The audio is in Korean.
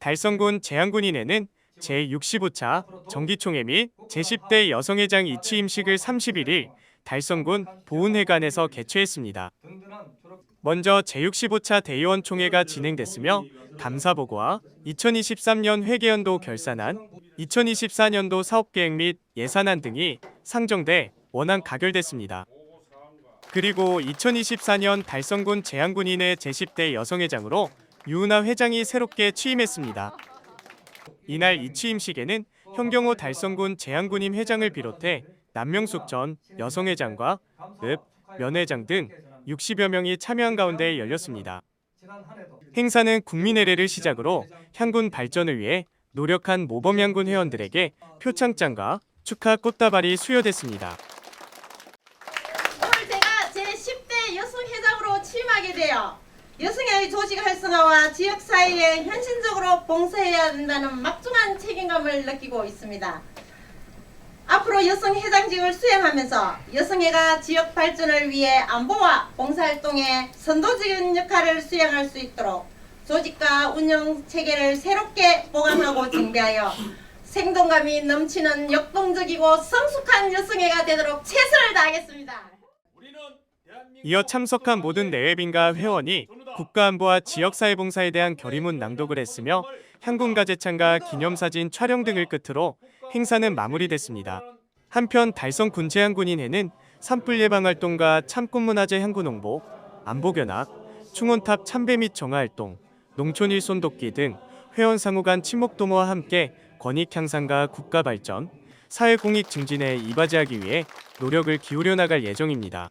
달성군 제안군인회는 제65차 정기총회 및 제10대 여성회장 이취임식을 31일 달성군 보훈회관에서 개최했습니다. 먼저 제65차 대의원 총회가 진행됐으며 감사보고와 2023년 회계연도 결산안, 2024년도 사업계획 및 예산안 등이 상정돼 원안 가결됐습니다. 그리고 2024년 달성군 제안군인회 제10대 여성회장으로 유은하 회장이 새롭게 취임했습니다. 이날 이 취임식에는 현경호 달성군 제안군인 회장을 비롯해 남명숙 전 여성회장과 읍, 면회장 등 60여 명이 참여한 가운데 열렸습니다. 행사는 국민의례를 시작으로 향군 발전을 위해 노력한 모범향군 회원들에게 표창장과 축하 꽃다발이 수여됐습니다. 오늘 제가 제 10대 여성회장으로 취임하게 되어 여성의 조직 활성화와 지역 사회에 현실적으로 봉사해야 된다는 막중한 책임감을 느끼고 있습니다. 앞으로 여성회장직을 수행하면서 여성회가 지역 발전을 위해 안보와 봉사활동에 선도적인 역할을 수행할 수 있도록 조직과 운영 체계를 새롭게 보강하고 정비하여 생동감이 넘치는 역동적이고 성숙한 여성회가 되도록 최선을 다하겠습니다. 이어 참석한 모든 내외빈과 회원이 국가안보와 지역사회봉사에 대한 결의문 낭독을 했으며 향군가제 창과 기념사진 촬영 등을 끝으로 행사는 마무리됐습니다. 한편 달성 군제향군인회는 산불 예방 활동과 참꽃문화재 향군 홍보, 안보견학, 충원탑 참배 및 정화활동, 농촌 일손 돕기 등 회원 상호 간 친목 도모와 함께 권익 향상과 국가 발전, 사회 공익 증진에 이바지하기 위해 노력을 기울여 나갈 예정입니다.